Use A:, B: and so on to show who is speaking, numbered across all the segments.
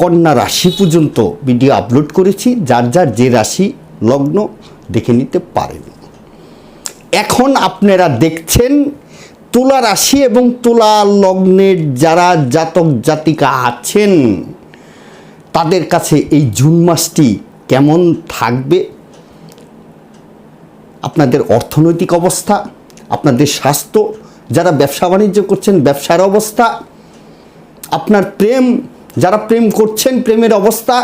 A: কন্যা রাশি পর্যন্ত ভিডিও আপলোড করেছি। যার যার যে রাশি লগ্ন দেখে নিতে পারেন। এখন আপনারা দেখছেন তুলা রাশি এবং তুলা লগ্নের যারা জাতক জাতিকা আছেন, তাদের কাছে এই জুন মাসটি কেমন থাকবে? আপনাদের অর্থনৈতিক অবস্থা, আপনাদের স্বাস্থ্য, যারা ব্যবসা বাণিজ্য করছেন, ব্যবসার অবস্থা, আপনার প্রেম যারা প্রেম করছেন, প্রেমের অবস্থা,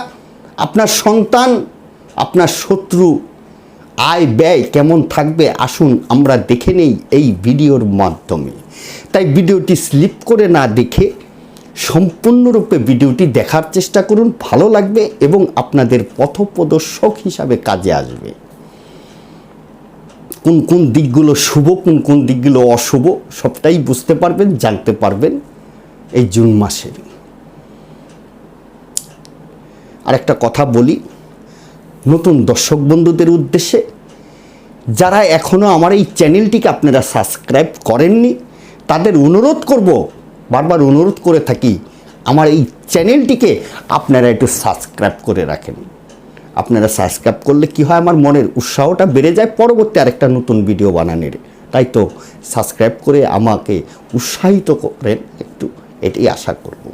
A: আপনার সন্তান, আপনার শত্রু, আয় ব্যয় কেমন থাকবে, আসুন আমরা দেখে নেই এই ভিডিওর মাধ্যমে। তাই ভিডিওটি স্লিপ করে না দেখে সম্পূর্ণরূপে ভিডিওটি দেখার চেষ্টা করুন, ভালো লাগবে এবং আপনাদের পথপ্রদর্শক হিসাবে কাজে আসবে। কোন কোন দিকগুলো শুভ, কোন কোন দিকগুলো অশুভ, সবটাই বুঝতে পারবেন, জানতে পারবেন এই জুন মাসের। আরেকটা কথা বলি। নতুন দর্শক বন্ধুদের উদ্দেশ্যে, যারা এখনও আমার এই চ্যানেলটিকে আপনারা সাবস্ক্রাইব করেননি, তাদের অনুরোধ করব, বারবার অনুরোধ করে থাকি, আমার এই চ্যানেলটিকে আপনারা একটু সাবস্ক্রাইব করে রাখেন। আপনারা সাবস্ক্রাইব করলে কি হয়, আমার মনের উৎসাহটা বেড়ে যায় পরবর্তী আরেকটা নতুন ভিডিও বানানোর। তাই তো সাবস্ক্রাইব করে আমাকে উৎসাহিত করেন, একটু এটাই আশা করব।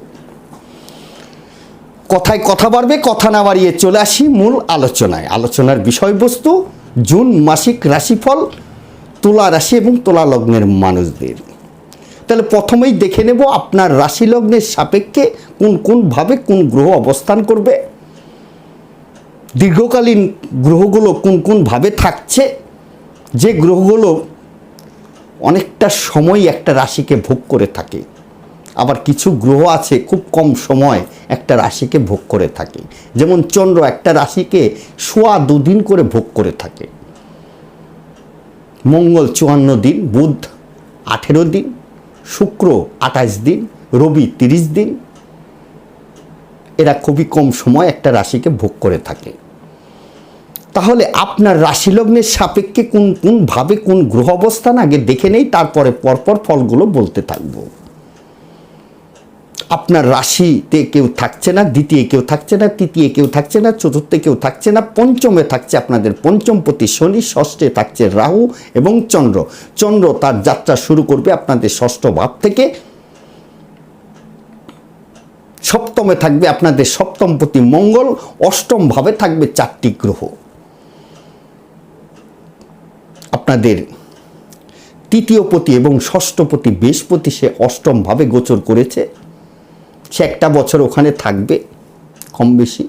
A: কথায় কথা বাড়বে, কথা না বাড়িয়ে চলে আসি মূল আলোচনায়। আলোচনার বিষয়বস্তু, জুন মাসিক রাশিফল, তুলা রাশি এবং তুলা লগ্নের মানুষদের। তাহলে প্রথমেই দেখে নেব আপনার রাশি লগ্নের সাপেক্ষে কোন কোনভাবে কোন গ্রহ অবস্থান করবে। দীর্ঘকালীন গ্রহগুলো কোন কোনভাবে থাকছে। যে গ্রহগুলো অনেকটা সময় একটা রাশিকে ভোগ করে থাকে। আবার কিছু গ্রহ আছে খুব কম সময় একটা রাশিকে ভোগ করে থাকে। যেমন চন্দ্র একটা রাশিকে সোয়া দুদিন করে ভোগ করে থাকে। মঙ্গল চুয়ান্ন দিন, বুধ আঠেরো দিন, শুক্র আঠাশ দিন, রবি তিরিশ দিন। এরা খুবই কম সময় একটা রাশিকে ভোগ করে থাকে। তাহলে আপনার রাশিলগ্নের সাপেক্ষে কোন কোনভাবে কোন গ্রহ অবস্থান আগে দেখে নেই, তারপরে পরপর ফলগুলো বলতে থাকব। আপনার রাশিতে কেউ থাকছে না, দ্বিতীয় কেউ থাকছে না, তৃতীয় কেউ থাকছে না, চতুর্থে কেউ থাকছে না, পঞ্চমে থাকছে আপনাদের পঞ্চমপতি শনি, ষষ্ঠে থাকছে রাহু এবং চন্দ্র। চন্দ্র তার যাত্রা শুরু করবে আপনাদের ষষ্ঠ ভাব থেকে। সপ্তমে থাকবে আপনাদের সপ্তমপতি মঙ্গল, অষ্টম ভাবে থাকবে চারটি গ্রহ। আপনাদের তৃতীয়পতি এবং ষষ্ঠপতি বৃহস্পতি সে অষ্টম ভাবে গোচর করেছে। সে একটা বছর ওখানে থাকবে, কম বেশি।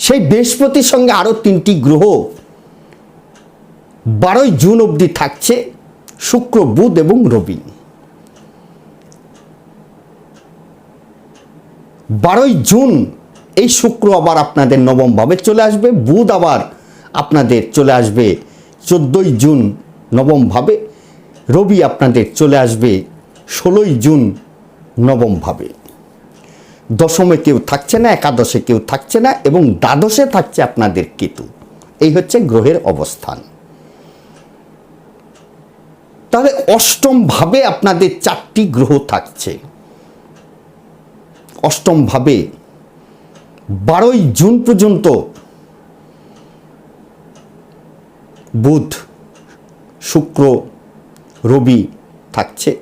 A: সেই বৃহস্পতির সঙ্গে আরও তিনটি গ্রহ বারোই জুন অবধি থাকছে, শুক্র, বুধ এবং রবি। বারোই জুন, এই শুক্র আবার আপনাদের নবম ভাবে চলে আসবে, বুধ আবার আপনাদের চলে আসবে চোদ্দোই জুন নবম ভাবে রবি আপনাদের চলে আসবে ষোলোই জুন নবম ভাবে দশমে কেউ থাকছে না, একাদশে কেউ থাকছে না এবং দ্বাদশে থাকছে আপনাদের কেতু। এই হচ্ছে গ্রহের অবস্থান। তাহলে অষ্টম ভাবে আপনাদের চারটি গ্রহ থাকছে। অষ্টম ভাবে বারোই জুন পর্যন্ত বুধ, শুক্র, রবি থাকছে।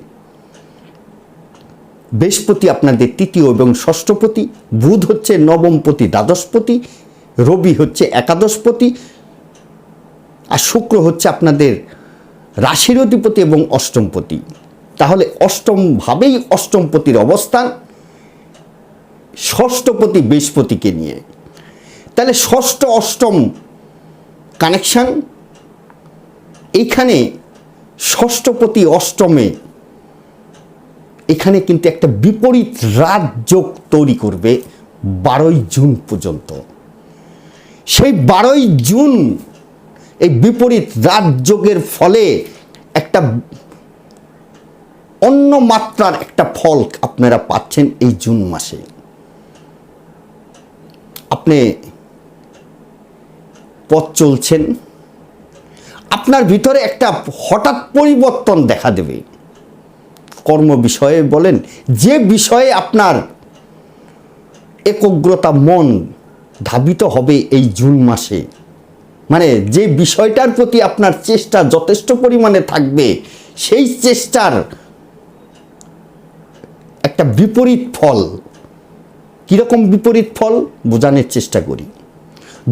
A: বৃহস্পতি আপনাদের তৃতীয় এবং ষষ্ঠপতি বুধ হচ্ছে নবমপতি দ্বাদশপতি রবি হচ্ছে একাদশপতি আর শুক্র হচ্ছে আপনাদের রাশির অধিপতি এবং অষ্টমপতি তাহলে অষ্টমভাবেই অষ্টমপতির অবস্থান ষষ্ঠপতি বৃহস্পতিকে নিয়ে। তাহলে ষষ্ঠ অষ্টম কানেকশান, এইখানে ষষ্ঠপতি অষ্টমে এখানে কিন্তু একটা বিপরীত রাজযোগ তৈরি করবে বারোই জুন পর্যন্ত। সেই বারোই জুন এই বিপরীত রাজযোগের ফলে একটা অন্য মাত্রার একটা ফল আপনারা পাচ্ছেন এই জুন মাসে। আপনি পথ চলছেন, আপনার ভিতরে একটা হঠাৎ পরিবর্তন দেখা দেবে। কর্ম বিষয়ে বলেন, যে বিষয়ে আপনার একগ্রতা মন ধাবিত হবে এই জুন মাসে মানে যে বিষয়টার প্রতি আপনার চেষ্টা যথেষ্ট পরিমাণে থাকবে, সেই চেষ্টার একটা বিপরীত ফল। কীরকম বিপরীত ফল? বোঝানোর চেষ্টা করি।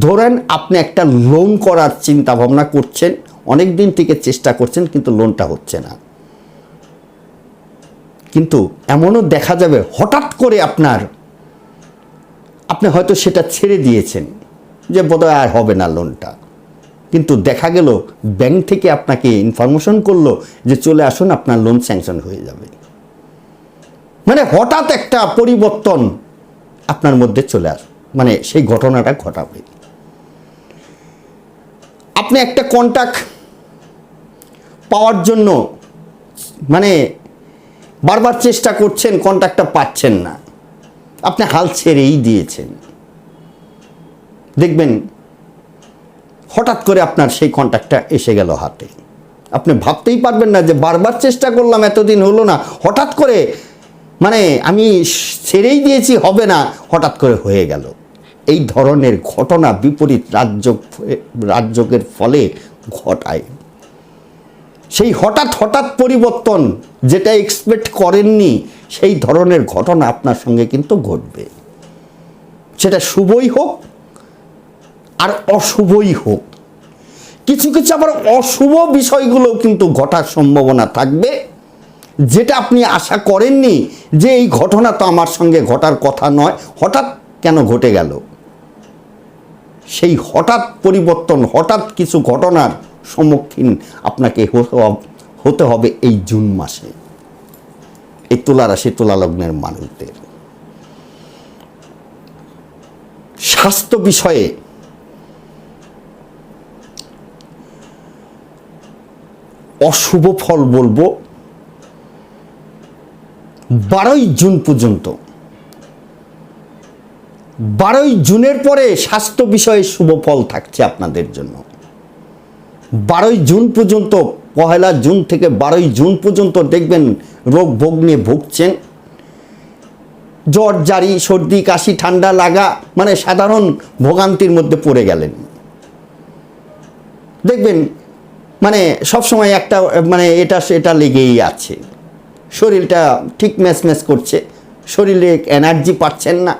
A: ধরেন আপনি একটা লোন করার চিন্তা ভাবনা করছেন অনেক দিন থেকে চেষ্টা করছেন, কিন্তু লোনটা হচ্ছে না। কিন্তু এমনও দেখা যাবে হঠাৎ করে আপনার, আপনি হয়তো সেটা ছেড়ে দিয়েছেন যে বোধহয় আর হবে না লোনটা কিন্তু দেখা গেল ব্যাংক থেকে আপনাকে ইনফরমেশন করল যে চলে আসুন, আপনার লোন স্যাংশন হয়ে যাবে। মানে হঠাৎ একটা পরিবর্তন আপনার মধ্যে চলে আস মানে সেই ঘটনাটা ঘটাবে। আপনি একটা কন্ট্যাক্ট পাওয়ার জন্য মানে বারবার চেষ্টা করছেন কন্ট্যাক্টটা পাচ্ছেন না। আপনি হাল ছেড়েই দিয়েছেন। দেখবেন, হঠাৎ করে আপনার সেই কন্ট্যাক্টটা এসে গেল হাতে। আপনি ভাবতেই পারবেন না যে, বারবার চেষ্টা করলাম, এতদিন হলো না। হঠাৎ করে মানে আমি ছেড়েই দিয়েছি, হবে না। হঠাৎ করে হয়ে গেল। এই ধরনের ঘটনা বিপরীত রাজ্য রাজ্যকের ফলে ঘটায়। সেই হঠাৎ হঠাৎ পরিবর্তন যেটা এক্সপেক্ট করেননি, সেই ধরনের ঘটনা আপনার সঙ্গে কিন্তু ঘটবে। সেটা শুভই হোক আর অশুভই হোক। কিছু কিছু আবার অশুভ বিষয়গুলো কিন্তু ঘটার সম্ভাবনা থাকবে। যেটা আপনি আশা করেননি যে এই ঘটনা তো আমার সঙ্গে ঘটার কথা নয়, হঠাৎ কেন ঘটে গেল? সেই হঠাৎ পরিবর্তন, হঠাৎ কিছু ঘটনার সম্মুখীন আপনাকে হতে হবে এই জুন মাসে। এই তুলা রাশি, তুলা লগ্নের মানুষদের। স্বাস্থ্য বিষয়ে অশুভ ফল বলব, বারোই জুন পর্যন্ত। বারোই জুনের পরে স্বাস্থ্য বিষয়ে শুভ ফল থাকছে আপনাদের জন্য। বারোই জুন পর্যন্ত, পহেলা জুন থেকে বারোই জুন পর্যন্ত দেখবেন রোগ ভোগ নিয়ে ভুগছেন। জ্বর, জারি, সর্দি, কাশি, ঠান্ডা লাগা মানে সাধারণ ভোগান্তির মধ্যে পড়ে গেলেন। দেখবেন মানে সবসময় একটা মানে এটা, সেটা লেগেই আছে। শরীরটা ঠিক ম্যাচ ম্যাচ করছে। শরীরে এনার্জি পাচ্ছেন না।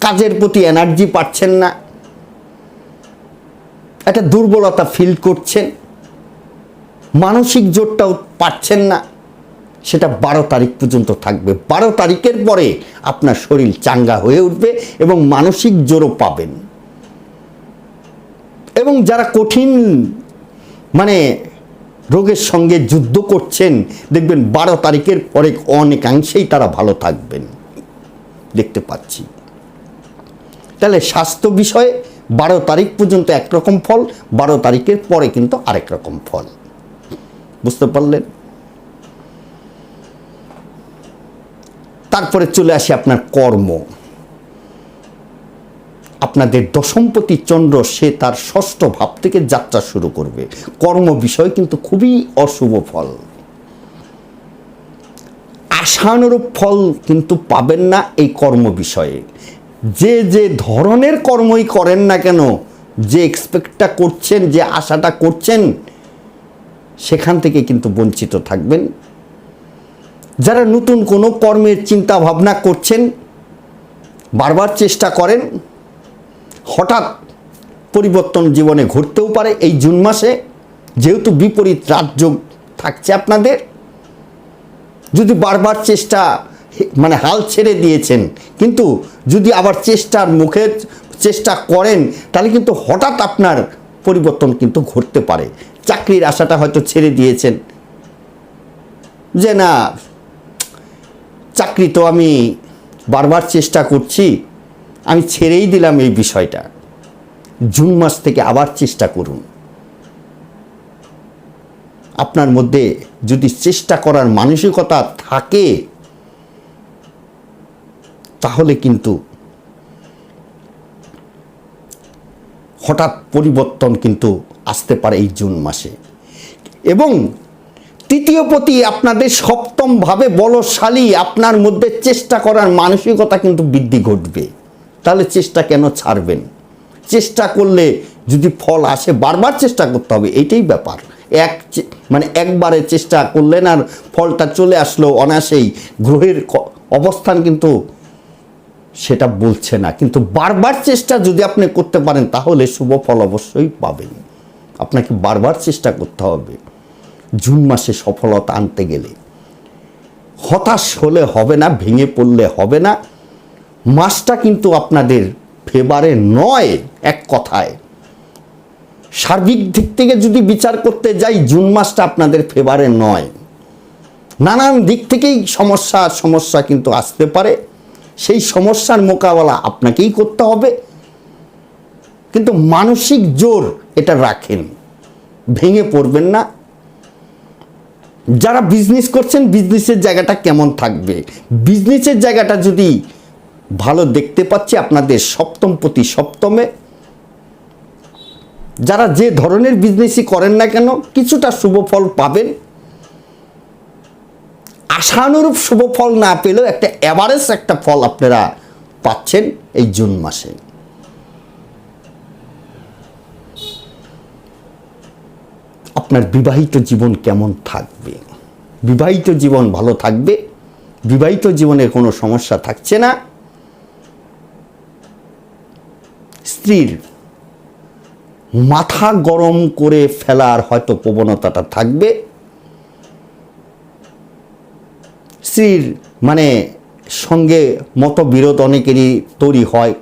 A: কাজের প্রতি এনার্জি পাচ্ছেন না। একটা দুর্বলতা ফিল করছেন। মানসিক জোরটাও পাচ্ছেন না। সেটা বারো তারিখ পর্যন্ত থাকবে। বারো তারিখের পরে আপনার শরীর চাঙ্গা হয়ে উঠবে এবং মানসিক জোরও পাবেন। এবং যারা কঠিন মানে রোগের সঙ্গে যুদ্ধ করছেন, দেখবেন বারো তারিখের পরে অনেকাংশেই তারা ভালো থাকবেন। দেখতে পাচ্ছি। তাহলে স্বাস্থ্য বিষয়ে বারো তারিখ পর্যন্ত একরকম ফল, বারো তারিখের পরে কিন্তু আরেক রকম ফল। বুঝতে পারলেন? তারপরে চলে আসে আপনার কর্ম। আপনাদের দশমপতি চন্দ্র, সে তার ষষ্ঠ ভাব থেকে যাত্রা শুরু করবে। কর্ম বিষয় কিন্তু খুবই অশুভ ফল। আশানুরূপ ফল কিন্তু পাবেন না এই কর্ম বিষয়ে। যে যে ধরনের কর্মই করেন না কেন, যে এক্সপেক্টটা করছেন, যে আশাটা করছেন, সেখান থেকে কিন্তু বঞ্চিত থাকবেন। যারা নতুন কোনো কর্মের চিন্তা ভাবনা করছেন, বারবার চেষ্টা করেন, হঠাৎ পরিবর্তন জীবনে ঘটতেও পারে এই জুন মাসে, যেহেতু বিপরীত রাজযোগ থাকছে আপনাদের, যদি বারবার চেষ্টা মানে হাল ছেড়ে দিয়েছেন। কিন্তু যদি আবার চেষ্টার মুখে চেষ্টা করেন, তাহলে কিন্তু হঠাৎ আপনার পরিবর্তন কিন্তু ঘটতে পারে। চাকরির আশাটা হয়তো ছেড়ে দিয়েছেন। যে না, চাকরি তো আমি বারবার চেষ্টা করছি, আমি ছেড়েই দিলাম এই বিষয়টা। জুন মাস থেকে আবার চেষ্টা করুন। আপনার মধ্যে যদি চেষ্টা করার মানসিকতা থাকে তাহলে কিন্তু হঠাৎ পরিবর্তন কিন্তু আসতে পারে এই জুন মাসে। এবং তৃতীয় প্রতি আপনাদের সপ্তমভাবে বলশালী, আপনার মধ্যে চেষ্টা করার মানসিকতা কিন্তু বৃদ্ধি ঘটবে। তাহলে চেষ্টা কেন ছাড়বেন? চেষ্টা করলে যদি ফল আসে, বারবার চেষ্টা করতে হবে এইটাই ব্যাপার। এক মানে একবারে চেষ্টা করলেন আর ফলটা চলে আসলো অনায়াসেই। গ্রহের অবস্থান কিন্তু সেটা বলছে না। কিন্তু বারবার চেষ্টা যদি আপনি করতে পারেন, তাহলে শুভ ফল অবশ্যই পাবেন। আপনাকে বারবার চেষ্টা করতে হবে জুন মাসে সফলতা আনতে গেলে। হতাশ হলে হবে না, ভেঙে পড়লে হবে না। মাসটা কিন্তু আপনাদের ফেভারে নয়, এক কথায়। সার্বিক দিক থেকে যদি বিচার করতে যাই, জুন মাসটা আপনাদের ফেভারে নয়। নানান দিক থেকেই সমস্যা সমস্যা কিন্তু আসতে পারে। সেই সমস্যার মোকাবেলা আপনাকেই করতে হবে। কিন্তু মানসিক জোর এটা রাখেন। ভেঙে পড়বেন না। যারা বিজনেস করছেন বিজনেসের জায়গাটা কেমন থাকবে? বিজনেসের জায়গাটা যদি ভালো দেখতে পাচ্ছি, আপনাদের সপ্তম প্রতি সপ্তমে। যারা যে ধরনের বিজনেসই করেন না কেন, কিছুটা শুভ ফল পাবেন। আশানুরূপ শুভ ফল না পেলেও একটা অ্যাভারেজ একটা ফল আপনারা পাচ্ছেন এই জুন মাসে। আপনার বিবাহিত জীবন কেমন থাকবে? বিবাহিত জীবন ভালো থাকবে? বিবাহিত জীবনে কোনো সমস্যা থাকছে না? স্ত্রীর মাথা গরম করে ফেলার হয়তো প্রবণতাটা থাকবে। স্ত্রীর মানে সঙ্গে মতবিরোধ অনেকেরই তৈরি হয়।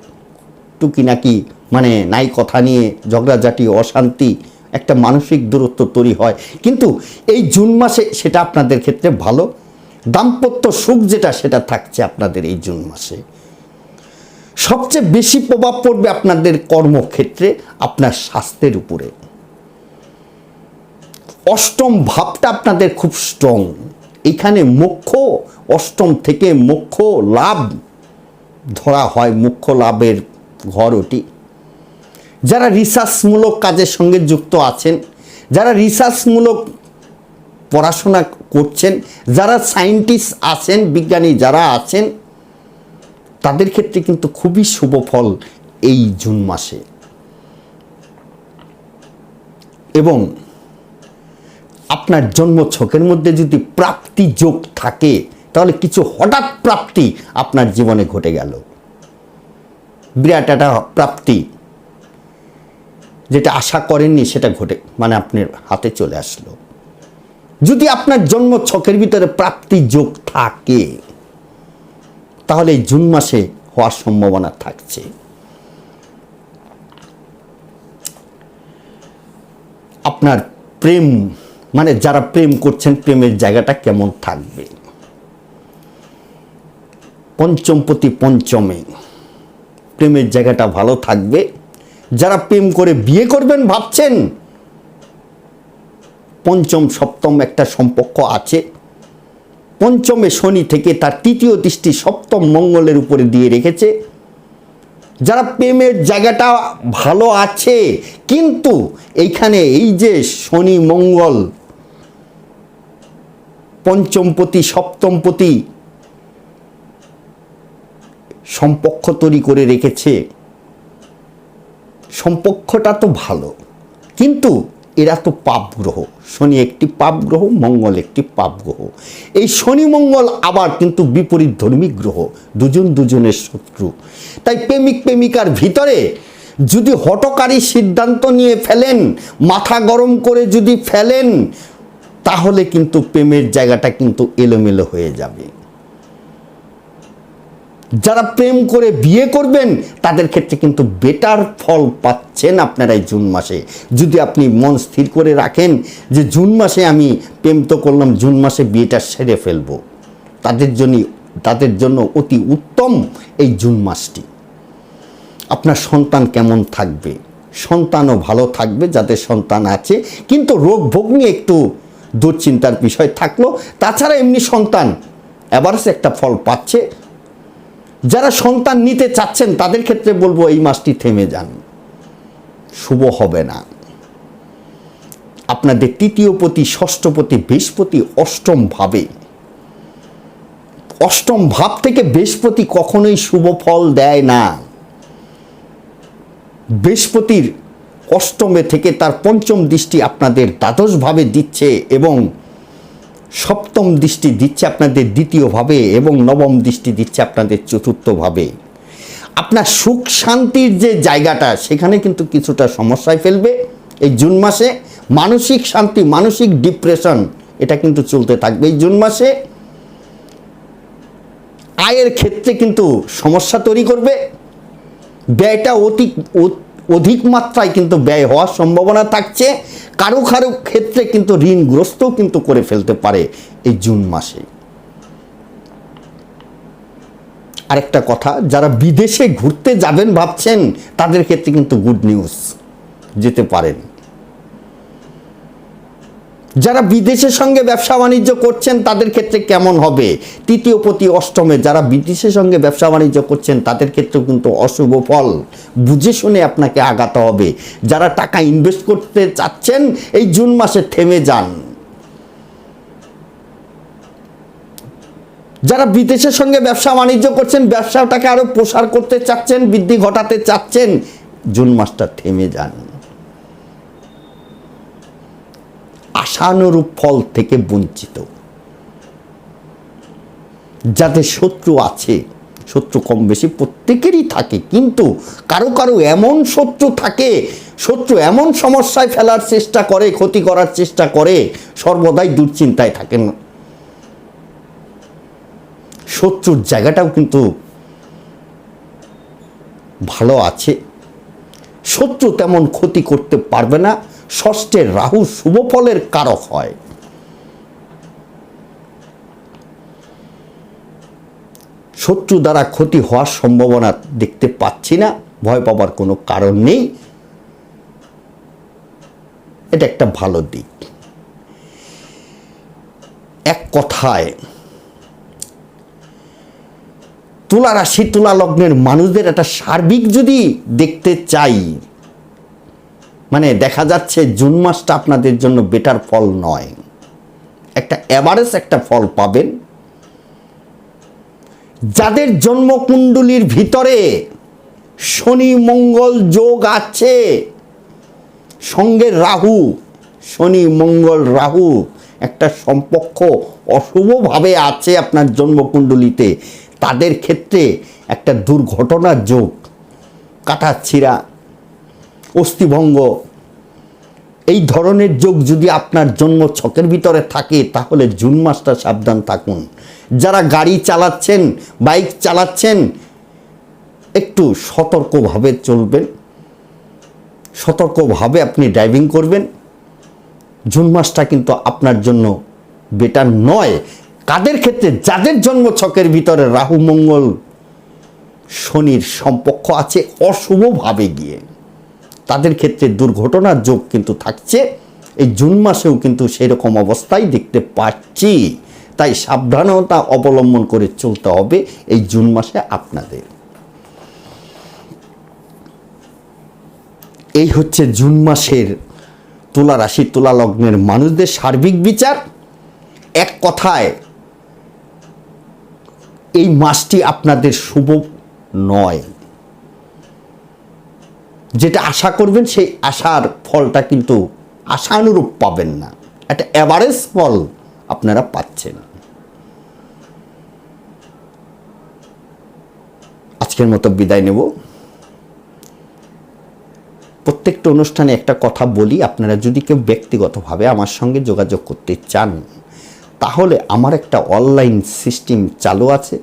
A: টুকি নাকি মানে নাই কথা নিয়ে ঝগড়াঝাটি, অশান্তি একটা মানসিক দূরত্ব তৈরি হয়। কিন্তু এই জুন মাসে সেটা আপনাদের ক্ষেত্রে ভালো। দাম্পত্য সুখ যেটা, সেটা থাকছে আপনাদের এই জুন মাসে। সবচেয়ে বেশি প্রভাব পড়বে আপনাদের কর্মক্ষেত্রে আপনার স্বাস্থ্যের উপরে। অষ্টম ভাবটা আপনাদের খুব স্ট্রং এখানে মুখ্য, অষ্টম থেকে মুখ্য লাভ ধরা হয়, মুখ্য লাভের ঘর ওটি যারা রিসার্চমূলক কাজের সঙ্গে যুক্ত আছেন, যারা রিসার্চমূলক পড়াশোনা করছেন, যারা সায়েন্টিস্ট আছেন, বিজ্ঞানী যারা আছেন, তাদের ক্ষেত্রে কিন্তু খুবই শুভ ফল এই জুন মাসে। এবং আপনার জন্ম ছকের মধ্যে যদি প্রাপ্তি যোগ থাকে, তাহলে কিছু হঠাৎ প্রাপ্তি আপনার জীবনে ঘটে গেল। বিরাট একটা প্রাপ্তি যেটা আশা করেননি, সেটা ঘটে মানে আপনার হাতে চলে আসলো। যদি আপনার জন্ম ছকের ভিতরে প্রাপ্তি যোগ থাকে, তাহলে এই জুন মাসে হওয়ার সম্ভাবনা থাকছে। আপনার প্রেম মানে যারা প্রেম করছেন, প্রেমের জায়গাটা কেমন থাকবে? পঞ্চমপতি পঞ্চমে, প্রেমের জায়গাটা ভালো থাকবে। যারা প্রেম করে বিয়ে করবেন ভাবছেন, পঞ্চম, সপ্তম একটা সম্পর্ক আছে। পঞ্চমে শনি থেকে তার তৃতীয় দৃষ্টি সপ্তম মঙ্গলের উপরে দিয়ে রেখেছে। যারা প্রেমের জায়গাটা ভালো আছে, কিন্তু এইখানে এই যে শনি, মঙ্গল পঞ্চমপতি, সপ্তমপতি সম্পক্ষ তৈরি করে রেখেছে। সম্পক্ষটা তো ভালো, কিন্তু এরা তো পাপ গ্রহ। শনি একটি পাপ গ্রহ, মঙ্গল একটি পাপ গ্রহ। এই শনি, মঙ্গল আবার কিন্তু বিপরীত ধর্মী গ্রহ, দুজন দুজনের শত্রু। তাই প্রেমিক প্রেমিকার ভিতরে যদি হটকারী সিদ্ধান্ত নিয়ে ফেলেন, মাথা গরম করে যদি ফেলেন তাহলে কিন্তু প্রেমের জায়গাটা কিন্তু এলোমেলো হয়ে যাবে। যারা প্রেম করে বিয়ে করবেন, তাদের ক্ষেত্রে কিন্তু বেটার ফল পাচ্ছেন আপনারা এই জুন মাসে। যদি আপনি মন স্থির করে রাখেন যে জুন মাসে আমি প্রেম তো করলাম, জুন মাসে বিয়েটা সেরে ফেলব। তাদের জন্য তাদের জন্য অতি উত্তম এই জুন মাসটি। আপনার সন্তান কেমন থাকবে? সন্তানও ভালো থাকবে যাদের সন্তান আছে, কিন্তু রোগ ভোগ নিয়ে একটু দুশ্চিন্তার বিষয় থাকল। তাছাড়া এমনি সন্তান এভারেজ একটা ফল পাচ্ছে। যারা সন্তান নিতে চাচ্ছেন, তাদের ক্ষেত্রে বলব এই মাসটি থেমে যান। শুভ হবে না। আপনাদের তৃতীয় পতি ষষ্ঠপতি বৃহস্পতি অষ্টম ভাবে। অষ্টম ভাব থেকে বৃহস্পতি কখনোই শুভ ফল দেয় না। বৃহস্পতির অষ্টমে থেকে তার পঞ্চম দৃষ্টি আপনাদের দ্বাদশভাবে দিচ্ছে এবং সপ্তম দৃষ্টি দিচ্ছে আপনাদের দ্বিতীয়ভাবে এবং নবম দৃষ্টি দিচ্ছে আপনাদের চতুর্থভাবে। আপনার সুখ শান্তির যে জায়গাটা, সেখানে কিন্তু কিছুটা সমস্যায় ফেলবে। এই জুন মাসে মানসিক শান্তি, মানসিক ডিপ্রেশন, এটা কিন্তু চলতে থাকবে এই জুন মাসে। আয়ের ক্ষেত্রে কিন্তু সমস্যা তৈরি করবে। ব্যয়টা অতি অধিক মাত্রায় কিন্তু ব্যয় হওয়ার সম্ভাবনা থাকছে। কারও কারও ক্ষেত্রে কিন্তু ঋণগ্রস্তও কিন্তু করে ফেলতে পারে এই জুন মাসে। আরেকটা কথা, যারা বিদেশে ঘুরতে যাবেন ভাবছেন, তাদের ক্ষেত্রে কিন্তু গুড নিউজ, যেতে পারেন। যারা বিদেশের সঙ্গে ব্যবসা বাণিজ্য করছেন, তাদের ক্ষেত্রে কেমন হবে? তৃতীয় প্রতি অষ্টমে যারা বিদেশের সঙ্গে ব্যবসা বাণিজ্য করছেন, তাদের ক্ষেত্রেও কিন্তু অশুভ ফল। বুঝে শুনে আপনাকে আগাতে হবে। যারা টাকা ইনভেস্ট করতে চাচ্ছেন, এই জুন মাসে থেমে যান। যারা বিদেশের সঙ্গে ব্যবসা বাণিজ্য করছেন, ব্যবসাটাকে আরও প্রসার করতে চাচ্ছেন, বৃদ্ধি ঘটাতে চাচ্ছেন, জুন মাসটা থেমে যান। আশানুরূপ ফল থেকে বঞ্চিত। যাতে শত্রু আছে, শত্রু কম বেশি প্রত্যেকেরই থাকে, কিন্তু কারও কারও এমন শত্রু থাকে, শত্রু এমন সমস্যায় ফেলার চেষ্টা করে, ক্ষতি করার চেষ্টা করে, সর্বদাই দুশ্চিন্তায় থাকেন। শত্রুর জায়গাটাও কিন্তু ভালো আছে। শত্রু তেমন ক্ষতি করতে পারবে না ষষ্ঠের রাহু শুভ ফলের কারক হয়। শত্রু দ্বারা ক্ষতি হওয়ার সম্ভাবনা দেখতে পাচ্ছি না, ভয় পাবার কোনো কারণ নেই। এটা একটা ভালো দিক। এক কথায়, তুলা রাশি, তুলা লগ্নের মানুষদের একটা সার্বিক যদি দেখতে চাই মানে দেখা যাচ্ছে জুন মাসটা আপনাদের জন্য বেটার ফল নয়। একটা অ্যাভারেজ একটা ফল পাবেন। যাদের জন্মকুণ্ডলীর ভিতরে শনি মঙ্গল যোগ আছে, সঙ্গে রাহু, শনি মঙ্গল রাহু, একটা সম্পর্ক অশুভভাবে আছে আপনার জন্মকুণ্ডলিতে, তাদের ক্ষেত্রে একটা দুর্ঘটনার যোগ কাটা ছিঁড়া অস্থিভঙ্গ। এই ধরনের যোগ যদি আপনার জন্ম ছকের ভিতরে থাকে, তাহলে জুন মাসটা সাবধান থাকুন। যারা গাড়ি চালাচ্ছেন, বাইক চালাচ্ছেন, একটু সতর্কভাবে চলবেন। সতর্কভাবে আপনি ড্রাইভিং করবেন। জুন মাসটা কিন্তু আপনার জন্য বেটার নয়। কাদের ক্ষেত্রে? যাদের জন্ম ছকের ভিতরে রাহু, মঙ্গল, শনির সম্পর্ক আছে অশুভভাবে গিয়ে। তাদের ক্ষেত্রে দুর্ঘটনার যোগ কিন্তু থাকছে। এই জুন মাসেও কিন্তু সেই রকম অবস্থাই দেখতে পাচ্ছি। তাই সাবধানতা অবলম্বন করে চলতে হবে এই জুন মাসে আপনাদের। এই হচ্ছে জুন মাসের তুলা রাশি, তুলা লগ্নের মানুষদের সার্বিক বিচার। এক কথায়, এই মাসটি আপনাদের শুভ নয়। যেটা আশা করবেন, সেই আশার ফলটা কিন্তু আশানুরূপ পাবেন না। একটা অ্যাভারেজ ফল আপনারা পাচ্ছেন। আজকের মতো বিদায় নেব। প্রত্যেকটা অনুষ্ঠানে একটা কথা বলি, আপনারা যদি কেউ ব্যক্তিগতভাবে আমার সঙ্গে যোগাযোগ করতে চান, তাহলে আমার একটা অনলাইন সিস্টেম চালু আছে।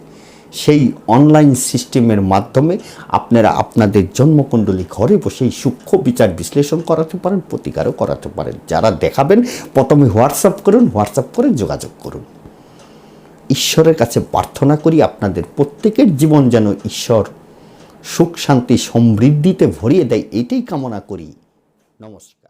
A: সেই অনলাইন সিস্টেমের মাধ্যমে আপনারা আপনাদের জন্মকুণ্ডলী ঘরে বসেই সূক্ষ্ম বিচার বিশ্লেষণ করাতে পারেন, প্রতিকারও করাতে পারেন। যারা দেখাবেন, প্রথমে হোয়াটসঅ্যাপ করুন হোয়াটসঅ্যাপ করে যোগাযোগ করুন। ঈশ্বরের কাছে প্রার্থনা করি আপনাদের প্রত্যেকের জীবন যেন ঈশ্বর সুখ, শান্তি, সমৃদ্ধিতে ভরিয়ে দেয়। এটাই কামনা করি। নমস্কার।